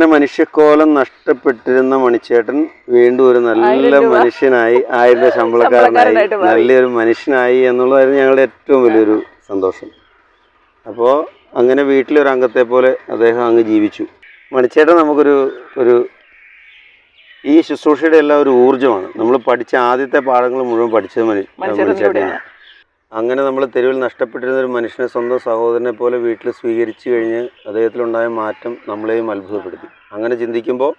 അങ്ങനെ മനുഷ്യക്കോലം നഷ്ടപ്പെട്ടിരുന്ന മണിച്ചേട്ടൻ വീണ്ടും ഒരു നല്ല മനുഷ്യനായി ആയിരം ശമ്പളക്കാരനായി നല്ലൊരു മനുഷ്യനായി എന്നുള്ളതായിരുന്നു ഞങ്ങളുടെ ഏറ്റവും വലിയൊരു സന്തോഷം. അപ്പോൾ അങ്ങനെ വീട്ടിലൊരു അംഗത്തെ പോലെ അദ്ദേഹം അങ്ങ് ജീവിച്ചു. മണിച്ചേട്ടൻ നമുക്കൊരു ഒരു ഈ ശുശ്രൂഷയുടെ എല്ലാം ഒരു ഊർജമാണ്. നമ്മൾ പഠിച്ച ആദ്യത്തെ പാഠങ്ങൾ മുഴുവൻ പഠിച്ചത് മണി മണിച്ചേട്ടനാണ്. അങ്ങനെ നമ്മൾ തെരുവിൽ നഷ്ടപ്പെട്ടിരുന്ന ഒരു മനുഷ്യനെ സ്വന്തം സഹോദരനെ പോലെ വീട്ടിൽ സ്വീകരിച്ചു കഴിഞ്ഞ് അദ്ദേഹത്തിലുണ്ടായ മാറ്റം നമ്മളെയും അത്ഭുതപ്പെടുത്തി. അങ്ങനെ ചിന്തിക്കുമ്പോൾ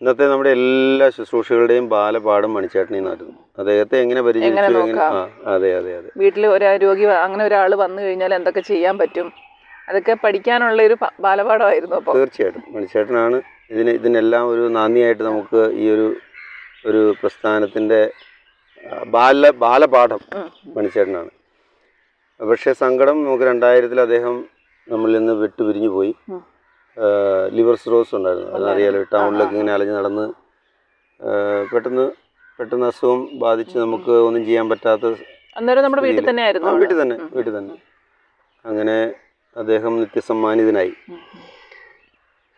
ഇന്നത്തെ നമ്മുടെ എല്ലാ ശുശ്രൂഷകളുടെയും ബാലപാഠം മണിച്ചേട്ടനിൽ നിന്നായിരുന്നു അദ്ദേഹത്തെ എങ്ങനെ പരിചരിച്ചു എങ്ങനെ എങ്ങനെ ആ അതെ അതെ അതെ. വീട്ടിൽ ഒരു രോഗി അങ്ങനെ ഒരാൾ വന്നു കഴിഞ്ഞാൽ എന്തൊക്കെ ചെയ്യാൻ പറ്റും? അതൊക്കെ പഠിക്കാനുള്ള ഒരു ബാലപാഠമായിരുന്നു അപ്പോൾ തീർച്ചയായിട്ടും. മണിച്ചേട്ടനാണ് ഇതിന് ഇതിനെല്ലാം ഒരു നാന്ദിയായിട്ട് നമുക്ക് ഈ ഒരു ഒരു പ്രസ്ഥാനത്തിന്റെ ബാല ബാലപാഠം മണിച്ചേട്ടനാണ് പക്ഷേ സങ്കടം നമുക്ക് രണ്ടായിരത്തിൽ അദ്ദേഹം നമ്മളിൽ നിന്ന് വിട്ടുപിരിഞ്ഞു പോയി. ലിവർ സിറോസ് ഉണ്ടായിരുന്നു. അതറിയാലോ ടൗണിലൊക്കെ ഇങ്ങനെ അലഞ്ഞ് നടന്ന് പെട്ടെന്ന് പെട്ടെന്ന് അസുഖം ബാധിച്ച് നമുക്ക് ഒന്നും ചെയ്യാൻ പറ്റാത്ത അന്നേരം നമ്മുടെ വീട്ടിൽ തന്നെ ആയിരുന്നു വീട്ടിൽ തന്നെ വീട്ടിൽ തന്നെ. അങ്ങനെ അദ്ദേഹം നിത്യസമ്മാനിതനായി.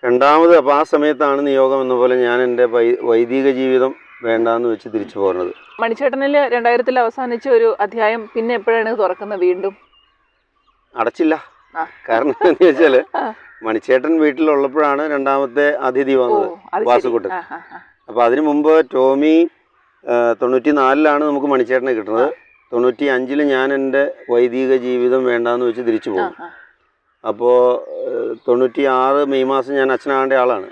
രണ്ടാമത് അപ്പോൾ ആ സമയത്താണ് നിയോഗം എന്ന പോലെ ഞാൻ എന്റെ വൈ- വൈദിക ജീവിതം വേണ്ടാന്ന് വെച്ച് തിരിച്ചു പോകുന്നത് മണിച്ചേട്ടനിൽ രണ്ടായിരത്തിൽ അവസാനിച്ച ഒരു അധ്യായം പിന്നെ എപ്പോഴാണ് തുറക്കുന്നത് വീണ്ടും? അടച്ചില്ല. കാരണം എന്താണെന്ന് വെച്ചാൽ. മണിച്ചേട്ടൻ വീട്ടിലുള്ളപ്പോഴാണ് രണ്ടാമത്തെ അതിഥി വന്നത് വാസുകുട്ടൻ അപ്പൊ അതിനു മുമ്പ് ടോമി തൊണ്ണൂറ്റി നാലിലാണ് നമുക്ക് മണിച്ചേട്ടനെ കിട്ടുന്നത്. തൊണ്ണൂറ്റി അഞ്ചിൽ ഞാൻ എന്റെ വൈദിക ജീവിതം വേണ്ടാന്ന് വെച്ച് തിരിച്ചു പോകും. അപ്പോൾ തൊണ്ണൂറ്റി ആറ് മെയ് മാസം ഞാൻ അച്ഛനാകേണ്ട ആളാണ്.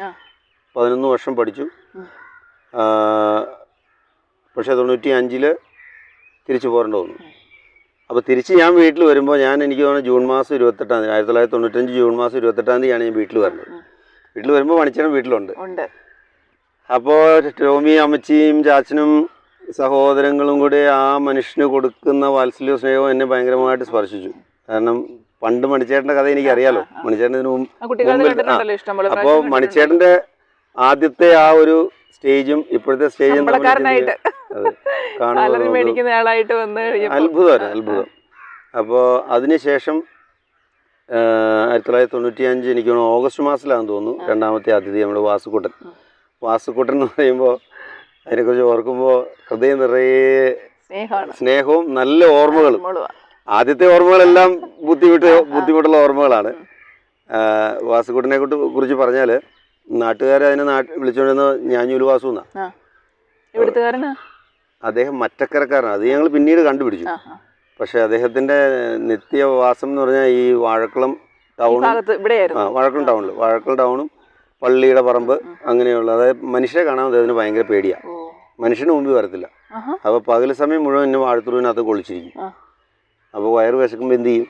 പതിനൊന്ന് വർഷം പഠിച്ചു. പക്ഷേ തൊണ്ണൂറ്റി അഞ്ചിൽ തിരിച്ചു പോരേണ്ട വന്നു. അപ്പോൾ തിരിച്ച് ഞാൻ വീട്ടിൽ വരുമ്പോൾ ഞാൻ എനിക്ക് തോന്നുന്നു ജൂൺ മാസം ഇരുപത്തെട്ടാം തീയതി ആയിരത്തി തൊള്ളായിരത്തി തൊണ്ണൂറ്റഞ്ച് ജൂൺ മാസം ഇരുപത്തെട്ടാം തീയതിയാണ് ഞാൻ വീട്ടിൽ വരുന്നത് വീട്ടിൽ വരുമ്പോൾ പണിച്ചേരം വീട്ടിലുണ്ട്. ഉണ്ട്. അപ്പോൾ ടോമി അമ്മച്ചിയും ചാച്ചനും സഹോദരങ്ങളും കൂടി ആ മനുഷ്യന് കൊടുക്കുന്ന വാത്സല്യവും സ്നേഹവും എന്നെ ഭയങ്കരമായിട്ട് സ്പർശിച്ചു. കാരണം പണ്ട് മണിച്ചേട്ടന്റെ കഥ എനിക്കറിയാലോ. മണിച്ചേട്ടൻ ഇതിനു മുമ്പ് അപ്പോൾ മണിച്ചേട്ടന്റെ ആദ്യത്തെ ആ ഒരു സ്റ്റേജും ഇപ്പോഴത്തെ സ്റ്റേജും മേടിക്കുന്ന ആളായിട്ട് വന്നു കഴിഞ്ഞപ്പോൾ അത്ഭുതമായിരുന്നു അത്ഭുതം. അപ്പോൾ അതിനുശേഷം ആയിരത്തി തൊള്ളായിരത്തി തൊണ്ണൂറ്റി അഞ്ച് എനിക്ക് ഓഗസ്റ്റ് മാസത്തിലാണെന്ന് തോന്നുന്നു രണ്ടാമത്തെ അതിഥി നമ്മുടെ വാസുക്കൂട്ടൻ. വാസുക്കൂട്ടൻ എന്ന് പറയുമ്പോൾ അതിനെക്കുറിച്ച് ഓർക്കുമ്പോൾ ഹൃദയം നിറയെ സ്നേഹമാണ്. സ്നേഹവും നല്ല ഓർമ്മകളും. ആദ്യത്തെ ഓർമ്മകളെല്ലാം ബുദ്ധിമുട്ട് ബുദ്ധിമുട്ടുള്ള ഓർമ്മകളാണ്. വാസുക്കൂട്ടനെ കുറിച്ച് പറഞ്ഞാൽ നാട്ടുകാർ അതിനെ നാട്ട് വിളിച്ചുകൊണ്ടിരുന്ന ഞാഞ്ഞൂൽ വാസു ഇവിടുത്തുകാരനാ അദ്ദേഹം മറ്റക്കരക്കാരനാണ് അത് ഞങ്ങൾ പിന്നീട് കണ്ടുപിടിച്ചു. പക്ഷെ അദ്ദേഹത്തിന്റെ നിത്യവാസം എന്ന് പറഞ്ഞാൽ ഈ വാഴക്കുളം ടൗണും വാഴക്കുളം ടൗണിൽ വാഴക്കുളം ടൗണും പള്ളിയുടെ പറമ്പ് അങ്ങനെയുള്ള അതായത് മനുഷ്യരെ കാണാൻ അദ്ദേഹത്തിന് ഭയങ്കര പേടിയാ. മനുഷ്യന് മുമ്പിൽ വരത്തില്ല. അപ്പൊ അപ്പോൾ പകൽ സമയം മുഴുവൻ എന്നെ വാഴത്തുരുവിനകത്ത് കൊളിച്ചിരിക്കും. അപ്പൊ അപ്പോൾ വയറ് വിശക്കുമ്പോൾ എന്ത് ചെയ്യും?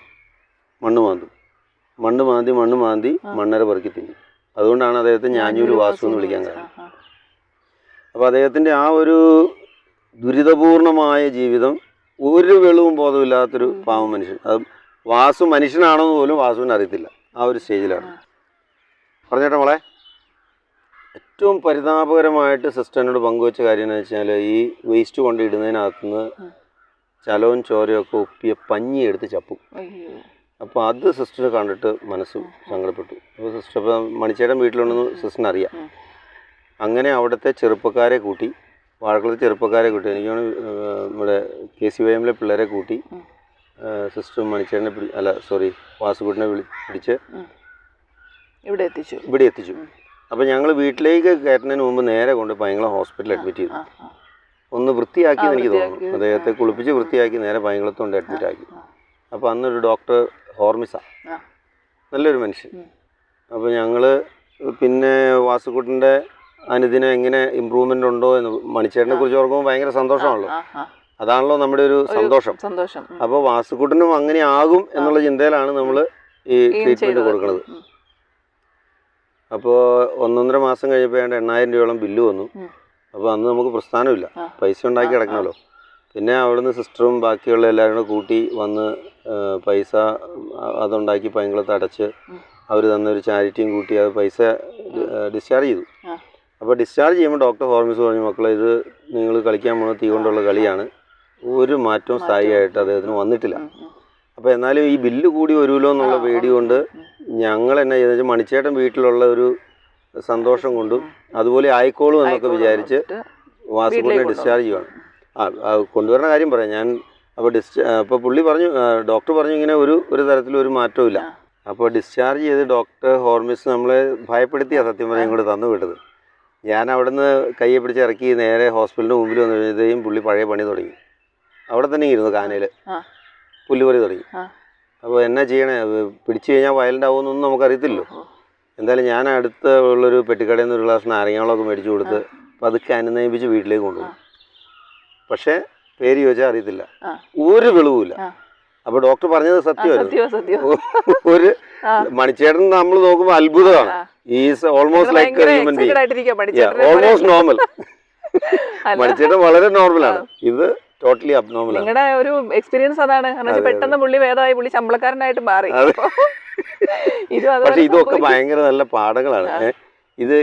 മണ്ണ് മാന്തും. മണ്ണ് മാന്തി മണ്ണ് മാന്തി മണ്ണര പെറുക്കി തിന്നും. അതുകൊണ്ടാണ് അദ്ദേഹത്തെ ഞാഞ്ഞൂര് വാസു എന്ന് വിളിക്കാൻ കാരണം. അപ്പോൾ അദ്ദേഹത്തിന്റെ ആ ഒരു ദുരിതപൂർണമായ ജീവിതം ഒരു വെളിവും ബോധമില്ലാത്തൊരു പാവ മനുഷ്യൻ. അത് വാസു മനുഷ്യനാണോ എന്ന് പോലും വാസുവിന് അറിയത്തില്ല. ആ ഒരു സ്റ്റേജിലാണ്. പറഞ്ഞേട്ടെ മോളെ ഏറ്റവും പരിതാപകരമായിട്ട് സിസ്റ്ററിനോട് പങ്കുവച്ച കാര്യം എന്ന് വെച്ചാൽ ഈ വേസ്റ്റ് കൊണ്ട് ഇടുന്നതിനകത്തുനിന്ന് ചലവും ചോരയൊക്കെ ഒപ്പിയ പഞ്ഞിയെടുത്ത് ചപ്പും. അപ്പോൾ അത് സിസ്റ്റർ കണ്ടിട്ട് മനസ്സ് സങ്കടപ്പെട്ടു. അപ്പോൾ സിസ്റ്റർ ഇപ്പം മണിച്ചേട്ടൻ വീട്ടിലുണ്ടെന്ന് സിസ്റ്ററിന് അറിയാം അങ്ങനെ അവിടുത്തെ ചെറുപ്പക്കാരെ കൂട്ടി വാഴക്കുളത്തെ ചെറുപ്പക്കാരെ കൂട്ടി എനിക്ക് നമ്മുടെ കെ സി വൈ എമ്മിലെ പിള്ളേരെ കൂട്ടി. സിസ്റ്റർ മണിച്ചേട്ടനെ പിടി അല്ല സോറി വാസുകുട്ടിനെ വിളി പിടിച്ച് ഇവിടെ എത്തിച്ചു. ഇവിടെ എത്തിച്ചു. അപ്പോൾ ഞങ്ങൾ വീട്ടിലേക്ക് കയറ്റുന്നതിന് മുമ്പ് നേരെ കൊണ്ട് പൈങ്കുളം ഹോസ്പിറ്റലിൽ അഡ്മിറ്റ് ചെയ്തു. ഒന്ന് വൃത്തിയാക്കി എനിക്ക് തോന്നുന്നു. അദ്ദേഹത്തെ കുളിപ്പിച്ച് വൃത്തിയാക്കി നേരെ പൈങ്കുളത്ത് കൊണ്ട് അഡ്മിറ്റ് ആക്കി അപ്പോൾ അന്നൊരു ഡോക്ടർ ഹോർമിസ നല്ലൊരു മനുഷ്യൻ. അപ്പോൾ ഞങ്ങൾ പിന്നെ വാസുക്കുട്ടന്റെ അനുദിനം എങ്ങനെ ഇമ്പ്രൂവ്മെന്റ് ഉണ്ടോ എന്ന് മണിച്ചേട്ടനെ കുറിച്ച് ഓർക്കുമ്പോൾ ഭയങ്കര സന്തോഷമാണല്ലോ. അതാണല്ലോ നമ്മുടെ ഒരു സന്തോഷം. സന്തോഷം. അപ്പോൾ വാസുക്കുട്ടനും അങ്ങനെ ആകും എന്നുള്ള ചിന്തയിലാണ് നമ്മൾ ഈ ട്രീറ്റ്മെന്റ് കൊടുക്കുന്നത്. അപ്പോൾ ഒന്നൊന്നര മാസം കഴിഞ്ഞപ്പോൾ ഏതാണ്ട് എണ്ണായിരം രൂപയോളം ബില്ല് വന്നു. അപ്പോൾ അന്ന് നമുക്ക് പ്രസ്ഥാനമില്ല. പൈസ ഉണ്ടാക്കി കിടക്കണമല്ലോ. പിന്നെ അവിടുന്ന് സിസ്റ്ററും ബാക്കിയുള്ള എല്ലാവരും കൂടി കൂട്ടി വന്ന് പൈസ അതുണ്ടാക്കി പൈങ്കുളത്ത് അടച്ച് അവർ തന്നൊരു ചാരിറ്റിയും കൂട്ടി അത് പൈസ ഡിസ്ചാർജ് ചെയ്തു. അപ്പോൾ ഡിസ്ചാർജ് ചെയ്യുമ്പോൾ ഡോക്ടർ ഫോർമിസ് പറഞ്ഞു മക്കളെ ഇത് നിങ്ങൾ കളിക്കാൻ പോകുന്ന തീ കൊണ്ടുള്ള കളിയാണ്. ഒരു മാറ്റവും സ്ഥായിയായിട്ട് അദ്ദേഹത്തിന് വന്നിട്ടില്ല. അപ്പോൾ എന്നാലും ഈ ബില്ല് കൂടി വരുമല്ലോ എന്നുള്ള പേടി കൊണ്ട് ഞങ്ങൾ എന്നെ ചെയ്തെന്ന് വെച്ചാൽ മണിച്ചേട്ടൻ വീട്ടിലുള്ള ഒരു സന്തോഷം കൊണ്ടും അതുപോലെ ആയിക്കോളും എന്നൊക്കെ വിചാരിച്ച് വാസുകുട്ടിനെ ഡിസ്ചാർജ് ചെയ്യുവാണ്. ആ ആ, കൊണ്ടുവരുന്ന കാര്യം പറയാം. ഞാൻ അപ്പോൾ ഡിസ്ചാ അപ്പോൾ പുള്ളി പറഞ്ഞു ഡോക്ടർ പറഞ്ഞു ഇങ്ങനെ ഒരു ഒരു തരത്തിലും ഒരു മാറ്റവും ഇല്ല അപ്പോൾ ഡിസ്ചാർജ് ചെയ്ത് ഡോക്ടർ ഹോർമിസ് നമ്മളെ ഭയപ്പെടുത്തിയ സത്യം പറഞ്ഞു ഇങ്ങോട്ട് തന്നു വിട്ടത്. ഞാൻ അവിടുന്ന് കയ്യെ പിടിച്ച് ഇറക്കി നേരെ ഹോസ്പിറ്റലിന്റെ മുമ്പിൽ വന്നു കഴിഞ്ഞപ്പോഴത്തേക്കും പുള്ളി പഴയ പണി തുടങ്ങി. അവിടെ തന്നെ ഇരുന്നു കാനയിൽ. പുല്ലുപറി തുടങ്ങി. അപ്പോൾ എന്നാ ചെയ്യണേ? പിടിച്ചു കഴിഞ്ഞാൽ നമുക്കറിയത്തില്ലല്ലോ. ഓ. എന്തായാലും ഞാൻ അടുത്ത് ഉള്ളൊരു പെട്ടിക്കടയിൽ നിന്ന് ഒരു ഗ്ലാസ് നാരങ്ങകളൊക്കെ മേടിച്ചു കൊടുത്ത് പതുക്കെ അനുനയിപ്പിച്ച് വീട്ടിലേക്ക് കൊണ്ടുപോകും പക്ഷേ പേര് ചോദിച്ചാൽ അറിയത്തില്ല. ഒരു വെളിവുമില്ല. അപ്പൊ ഡോക്ടർ പറഞ്ഞത് സത്യമായിരുന്നു സത്യോ സത്യോ. ഒരു. മണിച്ചേട്ടൻ നമ്മൾ നോക്കുമ്പോൾ അത്ഭുതമാണ്. Is almost like human being. Almost normal. മണിച്ചേട്ടൻ വളരെ നോർമലാണ് ഇത് ടോട്ടലി അബ്നോർമൽ നിങ്ങളുടെ ഒരു എക്സ്പീരിയൻസ് അതാണ്. കാരണം പെട്ടെന്ന് പുള്ളി വേദമായി പുള്ളി ശമ്പളക്കാരനായിട്ട് മാറി. പക്ഷെ ഇതൊക്കെ ഭയങ്കര നല്ല പാഠങ്ങളാണ്. ഏ. ഇത്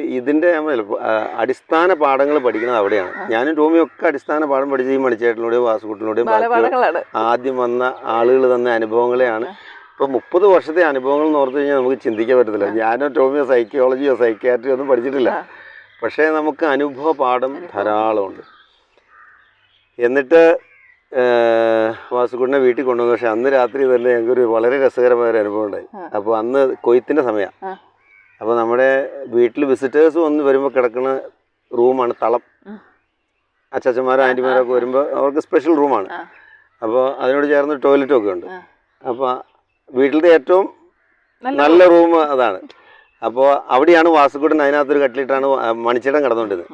ആ, അടിസ്ഥാന പാഠങ്ങൾ പഠിക്കുന്നത് അവിടെയാണ്. ഞാനും ടോമിയും ഒക്കെ അടിസ്ഥാന പാഠം പഠിച്ചത് ഈ മണിച്ചേട്ടനോടെയും വാസുകുട്ടനോടെയും ആദ്യം വന്ന ആളുകൾ തന്ന അനുഭവങ്ങളെയാണ്. ഇപ്പൊ മുപ്പത് വർഷത്തെ അനുഭവങ്ങൾ എന്ന് ഓർത്ത് കഴിഞ്ഞാൽ നമുക്ക് ചിന്തിക്കാൻ പറ്റത്തില്ല. ഞാനോ ടോമിയോ സൈക്കോളജിയോ സൈക്യാട്രിയോ ഒന്നും പഠിച്ചിട്ടില്ല. പക്ഷേ നമുക്ക് അനുഭവ പാഠം ധാരാളമുണ്ട്. എന്നിട്ട് വാസുകുട്ടിനെ വീട്ടിൽ കൊണ്ടുവന്നു. പക്ഷെ അന്ന് രാത്രി തന്നെ ഞങ്ങൾക്കൊരു വളരെ രസകരമായ ഒരു അനുഭവം ഉണ്ടായി. അപ്പോൾ അന്ന് കൊയ്ത്തിന്റെ സമയമാണ്. അപ്പോൾ നമ്മുടെ വീട്ടിൽ വിസിറ്റേഴ്സ് വന്ന് വരുമ്പോൾ കിടക്കുന്ന റൂമാണ് തളം. അച്ചാച്ചന്മാരും ആന്റിമാരൊക്കെ വരുമ്പോൾ അവർക്ക് സ്പെഷ്യൽ റൂമാണ്. അപ്പോൾ അതിനോട് ചേർന്ന് ടോയ്ലറ്റും ഒക്കെ ഉണ്ട്. അപ്പോൾ വീട്ടിലത്തെ ഏറ്റവും നല്ല റൂം അതാണ് അപ്പോൾ അവിടെയാണ് വാസുക്കുട്ടൻ അതിനകത്തൊരു കട്ടിലിട്ടാണ് മണിച്ചേട്ടൻ കിടന്നുകൊണ്ടിരുന്നത്.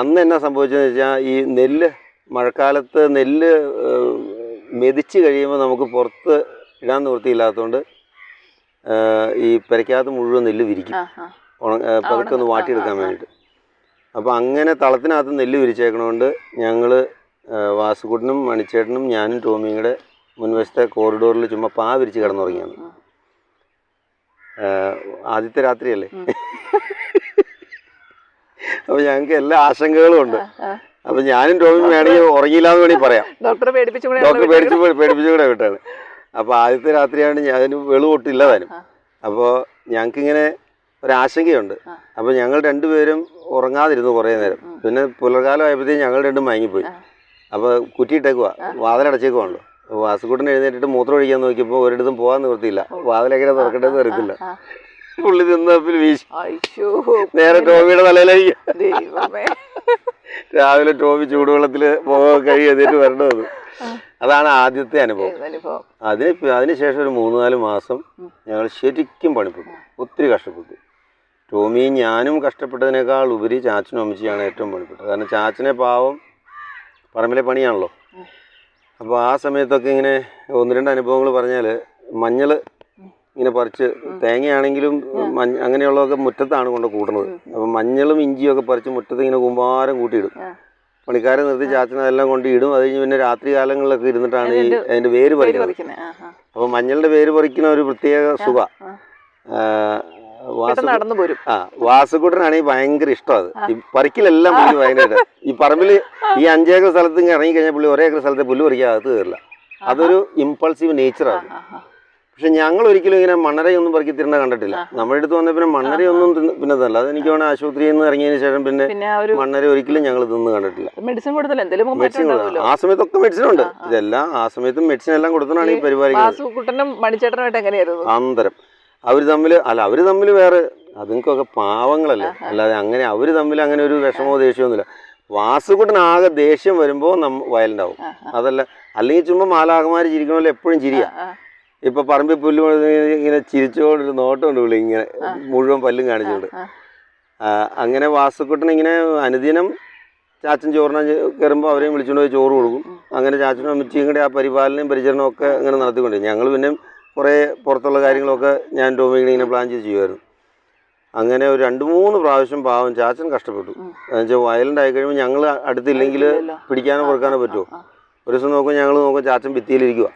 അന്ന് എന്നാ സംഭവിച്ചതെന്ന് വെച്ചാൽ ഈ നെല്ല് മഴക്കാലത്ത് നെല്ല് മെതിച്ച് കഴിയുമ്പോൾ നമുക്ക് പുറത്ത് ഇടാൻ നിവൃത്തിയില്ലാത്തതുകൊണ്ട് ഈ പെരയ്ക്കകത്ത് മുഴുവൻ നെല്ല് വിരിക്കും. പതുക്കെ ഒന്ന് വാട്ടിയെടുക്കാൻ. വേണ്ടിയിട്ട്. അപ്പോൾ അങ്ങനെ തളത്തിനകത്ത് നെല്ല് വിരിച്ചേക്കണോണ്ട് ഞങ്ങൾ വാസുകുട്ടനും മണിച്ചേട്ടനും ഞാനും ടോമിയും കൂടെ മുൻവശത്തെ കോറിഡോറിൽ ചുമ്മാ പാ വിരിച്ച് കിടന്നുറങ്ങിയാണ്. ആദ്യത്തെ രാത്രിയല്ലേ. അപ്പോൾ ഞങ്ങൾക്ക് എല്ലാ ആശങ്കകളും ഉണ്ട്. അപ്പൊ ഞാനും ടോമിയും വേണമെങ്കിൽ ഉറങ്ങിയില്ലാന്ന് വേണമെങ്കിൽ പറയാം. ഡോക്ടറെ പേടിപ്പിച്ചു കൂടെ വിട്ടാണ് അപ്പോൾ ആദ്യത്തെ രാത്രിയാണ് ഞാൻ അതിന് താനും ആ. അപ്പോൾ ഞങ്ങൾക്കിങ്ങനെ ഒരാശങ്കയുണ്ട്. അപ്പോൾ ഞങ്ങൾ രണ്ടുപേരും ഉറങ്ങാതിരുന്നു കുറേ നേരം. പിന്നെ പുലർകാലം ആയപ്പോഴത്തേക്കും ഞങ്ങൾ രണ്ടും മയങ്ങിപ്പോയി. അപ്പോൾ കുറ്റിയിട്ടേക്കുവാ. വാതിലടച്ചേക്കുവാണല്ലോ. വാസുകൂട്ടൻ എഴുന്നേറ്റിട്ട് മൂത്രം ഒഴിക്കാൻ നോക്കിയപ്പോൾ ഒരിടത്തും പോകാൻ നിവൃത്തിയില്ല. വാതിലെങ്ങനെ തുറക്കട്ടെന്ന് അറിയത്തില്ല പുള്ളി തിന്നപ്പിൽ വീശി. നേരെ ടോമിയുടെ തലയിലേക്ക് ദൈവമേ. രാവിലെ ടോമി ചൂടുവെള്ളത്തിൽ മുഖം കഴുകി എന്നിട്ട് വരണമെന്ന് അതാണ് ആദ്യത്തെ അനുഭവം. അതിന് അതിനുശേഷം ഒരു മൂന്ന് നാല് മാസം ഞങ്ങൾ ശരിക്കും പണിപ്പെട്ടു. ഒത്തിരി കഷ്ടപ്പെട്ടു. ടോമി ഞാനും കഷ്ടപ്പെട്ടതിനേക്കാൾ ഉപരി ചാച്ചനും അമ്മച്ചിയാണ് ഏറ്റവും പണിപ്പെട്ടത്. കാരണം ചാച്ചനെ പാവം പറമ്പിലെ പണിയാണല്ലോ. അപ്പോൾ ആ സമയത്തൊക്കെ ഇങ്ങനെ ഒന്ന് രണ്ട് അനുഭവങ്ങൾ പറഞ്ഞാൽ മഞ്ഞൾ ഇങ്ങനെ പറിച്ച് തേങ്ങയാണെങ്കിലും മഞ്ഞ അങ്ങനെയുള്ളതൊക്കെ മുറ്റത്താണ് കൊണ്ട് കൂട്ടുന്നത്. അപ്പം മഞ്ഞളും ഇഞ്ചിയും ഒക്കെ പറിച്ച് മുറ്റത്ത് ഇങ്ങനെ കുമ്പാരം കൂട്ടിയിടും. പണിക്കാരെ നിർത്തി ചാച്ചനെ അതെല്ലാം കൊണ്ട് ഇടും. അത് കഴിഞ്ഞ് പിന്നെ രാത്രി കാലങ്ങളിലൊക്കെ ഇരുന്നിട്ടാണ് ഈ അതിന്റെ വേര് പേര് പറിക്കുന്നത് അപ്പോൾ മഞ്ഞളുടെ വേര് പറിക്കുന്ന ഒരു പ്രത്യേക സുഖ. ആ. വാസുക്കുട്ടനാണെങ്കിൽ ഭയങ്കര ഇഷ്ടം അത്. ഈ പറിക്കലെല്ലാം പുള്ളി ഭയങ്കര ഈ പറമ്പിൽ ഈ അഞ്ചേക്കർ സ്ഥലത്ത് ഇങ്ങനെ ഇറങ്ങി കഴിഞ്ഞാൽ പുള്ളി ഒരേ ഏക്കർ സ്ഥലത്തെ പുല്ല് പറിക്കാൻ അകത്ത് കയറില്ല. അതൊരു ഇമ്പൾസീവ് നേച്ചറാണ്. പക്ഷെ ഞങ്ങൾ ഒരിക്കലും ഇങ്ങനെ മണ്ണരയൊന്നും പറക്കി തിരുന്ന കണ്ടിട്ടില്ല. നമ്മുടെ അടുത്ത് വന്ന പിന്നെ മണ്ണരയൊന്നും പിന്നെ പിന്നെ തല്ല അതെനിക്ക് വേണേൽ ആശുപത്രിയിൽ നിന്ന് ഇറങ്ങിയതിന് ശേഷം പിന്നെ മണ്ണര ഒരിക്കലും ഞങ്ങൾ തിന്ന് കണ്ടിട്ടില്ല. മെഡിസിൻ മെഡിസിൻ ആ സമയത്തൊക്കെ മെഡിസിൻ ഉണ്ട്. ഇതെല്ലാം ആ സമയത്തും മെഡിസിൻ എല്ലാം കൊടുത്തതാണ് ഈ പരിപാടി അന്തരം. അവർ തമ്മിൽ അല്ല അവർ തമ്മിൽ വേറെ അതുങ്ങൾക്കൊക്കെ പാവങ്ങളല്ലേ. അല്ലാതെ അങ്ങനെ അവർ തമ്മിൽ അങ്ങനെ ഒരു വിഷമോ ദേഷ്യമൊന്നുമില്ല വാസുകുട്ടൻ ആകെ ദേഷ്യം വരുമ്പോ നമ്മ വയലുണ്ടാവും. അതല്ല അല്ലെങ്കിൽ ചുമ്മാ മാലാകമാര് ചിരിക്കണമല്ലോ എപ്പോഴും ചിരിയാ. ഇപ്പൊ പറമ്പിൽ പുല്ല് ഇങ്ങനെ ചിരിച്ചുകൊണ്ടൊരു നോട്ടമുണ്ട് പുള്ളി ഇങ്ങനെ മുഴുവൻ പല്ലും കാണിച്ചുകൊണ്ട്. ആ, അങ്ങനെ വാസുക്കുട്ടൻ ഇങ്ങനെ അനുദിനം ചാച്ചൻ ചോറിനെ കയറുമ്പോൾ അവരെയും വിളിച്ചുകൊണ്ട് പോയി ചോറ് കൊടുക്കും. അങ്ങനെ ചാച്ചനും അമ്മച്ചിയും കൂടെ ആ പരിപാലനയും പരിചരണവും ഒക്കെ അങ്ങനെ നടത്തിക്കൊണ്ട് ഞങ്ങൾ പിന്നെ കുറേ പുറത്തുള്ള കാര്യങ്ങളൊക്കെ ഞാൻ ടോമിങ്ങനെ ഇങ്ങനെ പ്ലാൻ ചെയ്ത് ചെയ്യുമായിരുന്നു. അങ്ങനെ ഒരു രണ്ട് മൂന്ന് പ്രാവശ്യം പാവം ചാച്ചൻ കഷ്ടപ്പെട്ടു. എന്നുവെച്ചാൽ വയലന്റ് ആയി കഴിയുമ്പോൾ ഞങ്ങൾ അടുത്തില്ലെങ്കിൽ. പിടിക്കാനോ കൊടുക്കാനോ പറ്റുമോ? ഒരു ദിവസം നോക്കുമ്പോൾ ഞങ്ങൾ നോക്കും ചാച്ചൻ ഭിത്തിയിലിരിക്കുക.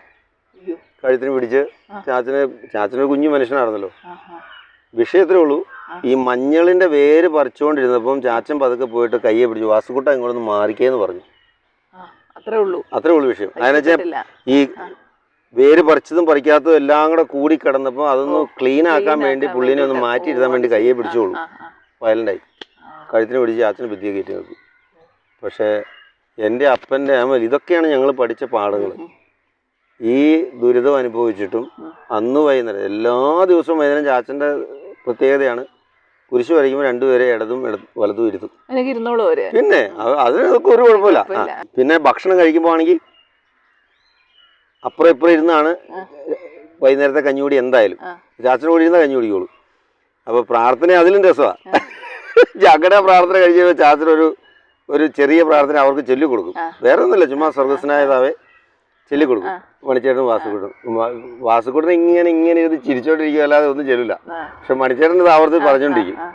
കഴുത്തിന് പിടിച്ച് ചാച്ചനെ ചാച്ചന് ചാച്ചനൊരു കുഞ്ഞു മനുഷ്യനായിരുന്നല്ലോ. വിഷയത്രേ ഉള്ളൂ. ഈ മഞ്ഞളിന്റെ വേര് പറിച്ചുകൊണ്ടിരുന്നപ്പം ചാച്ചൻ പതുക്കെ പോയിട്ട് കയ്യെ പിടിച്ചു. വാസുക്കുട്ട ഇങ്ങോട്ടൊന്ന് മാറിക്കേന്ന് പറഞ്ഞു. അത്രേ ഉള്ളൂ. അത്രേ ഉള്ളൂ വിഷയം. അതെന്ന് വെച്ചാൽ ഈ വേര് പറിച്ചതും പറിക്കാത്തതും എല്ലാം കൂടെ കൂടി കിടന്നപ്പോൾ അതൊന്ന് ക്ലീൻ ആക്കാൻ വേണ്ടി പുള്ളിനെ ഒന്ന്. മാറ്റി ഇരുത്താൻ വേണ്ടി കയ്യെ. പിടിച്ചോളൂ വയലന്റായി കഴുത്തിന് പിടിച്ച് ചാച്ചന് ബുദ്ധിയെ കയറ്റി നോക്കി പക്ഷേ എന്റെ അപ്പന്റെ അമ്മ ഇതൊക്കെയാണ് ഞങ്ങൾ പഠിച്ച പാഠങ്ങൾ. ഈ ദുരിതം അനുഭവിച്ചിട്ടും. അന്ന് വൈകുന്നേരം എല്ലാ ദിവസവും വൈകുന്നേരം ചാച്ചന്റെ പ്രത്യേകതയാണ്. കുരിശ് വരയ്ക്കുമ്പോൾ രണ്ടുപേരെ ഇടതും വലതും ഇരുത്തും. പിന്നെ അത് ഒരു കുഴപ്പമില്ല. പിന്നെ ഭക്ഷണം കഴിക്കുമ്പോൾ ആണെങ്കിൽ അപ്പുറം ഇപ്പുറം ഇരുന്നാണ്. വൈകുന്നേരത്തെ കഞ്ഞുകൂടി എന്തായാലും. ചാച്ചൻ കൂടി ഇരുന്ന കഞ്ഞി കുടിക്കുള്ളൂ. അപ്പോൾ പ്രാർത്ഥന അതിലും രസമാണ് ഞങ്ങളുടെ പ്രാർത്ഥന കഴിഞ്ഞ് ചാച്ചൻ ഒരു ഒരു ചെറിയ പ്രാർത്ഥന അവർക്ക് ചൊല്ലിക്കൊടുക്കും. വേറെ ഒന്നുമില്ല ചുമ്മാ സ്വർഗസ്നായതാവേ ചൊല്ലിക്കൊടുക്കും കൊടുക്കും. മണിച്ചേട്ടൻ വാസുകൂട്ടും വാസുകൂട്ടൻ ഇങ്ങനെ ഇങ്ങനെ ഇത് ചിരിച്ചോണ്ടിരിക്കുക അല്ലാതെ ഒന്നും ചെല്ലില്ല പക്ഷെ മണിച്ചേട്ടൻ ഇത് ആവർത്തി ആ, പറഞ്ഞുകൊണ്ടിരിക്കും ആ,